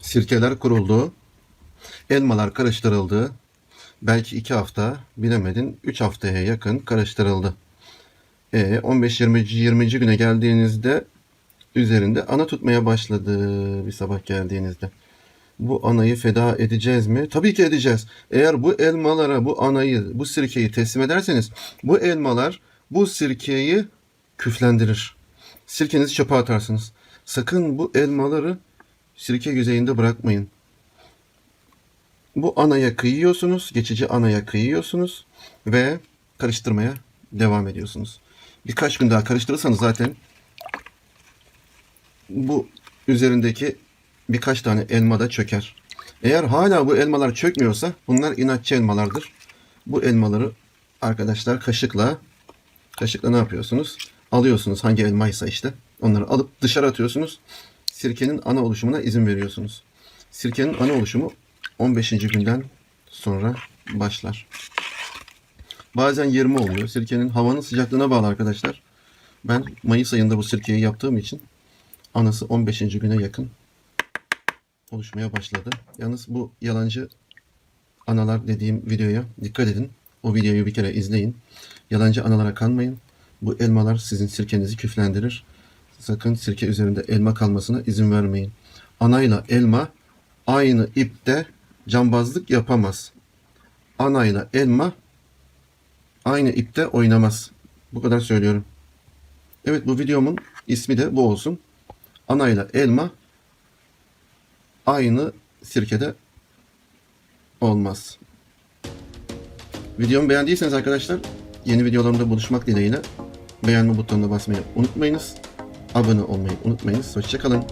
Sirkeler kuruldu. Elmalar karıştırıldı. Belki iki hafta, bilemedin 3 haftaya yakın karıştırıldı. E, 15-20. 20. güne geldiğinizde üzerinde ana tutmaya başladı bir sabah geldiğinizde. Bu anayı feda edeceğiz mi? Tabii ki edeceğiz. Eğer bu elmalara bu anayı, bu sirkeyi teslim ederseniz bu elmalar bu sirkeyi küflendirir. Sirkenizi çöpe atarsınız. Sakın bu elmaları sirke yüzeyinde bırakmayın. Bu anaya kıyıyorsunuz, geçici anaya kıyıyorsunuz ve karıştırmaya devam ediyorsunuz. Birkaç gün daha karıştırırsanız zaten bu üzerindeki birkaç tane elma da çöker. Eğer hala bu elmalar çökmüyorsa bunlar inatçı elmalardır. Bu elmaları arkadaşlar kaşıkla kaşıkla ne yapıyorsunuz? Alıyorsunuz hangi elmaysa işte. Onları alıp dışarı atıyorsunuz. Sirkenin ana oluşumuna izin veriyorsunuz. Sirkenin ana oluşumu 15. günden sonra başlar. Bazen 20 oluyor. Sirkenin havanın sıcaklığına bağlı arkadaşlar. Ben Mayıs ayında bu sirkeyi yaptığım için anası 15. güne yakın oluşmaya başladı. Yalnız bu yalancı analar dediğim videoya dikkat edin. O videoyu bir kere izleyin. Yalancı analara kanmayın. Bu elmalar sizin sirkenizi küflendirir. Sakın sirke üzerinde elma kalmasına izin vermeyin. Anayla elma aynı ipte cambazlık yapamaz. Anayla elma aynı ipte oynamaz. Bu kadar söylüyorum. Evet bu videomun ismi de bu olsun. Anayla elma aynı sirkede olmaz. Videomu beğendiyseniz arkadaşlar yeni videolarımda buluşmak dileğiyle beğenme butonuna basmayı unutmayınız. Abone olmayı unutmayınız. Hoşçakalın.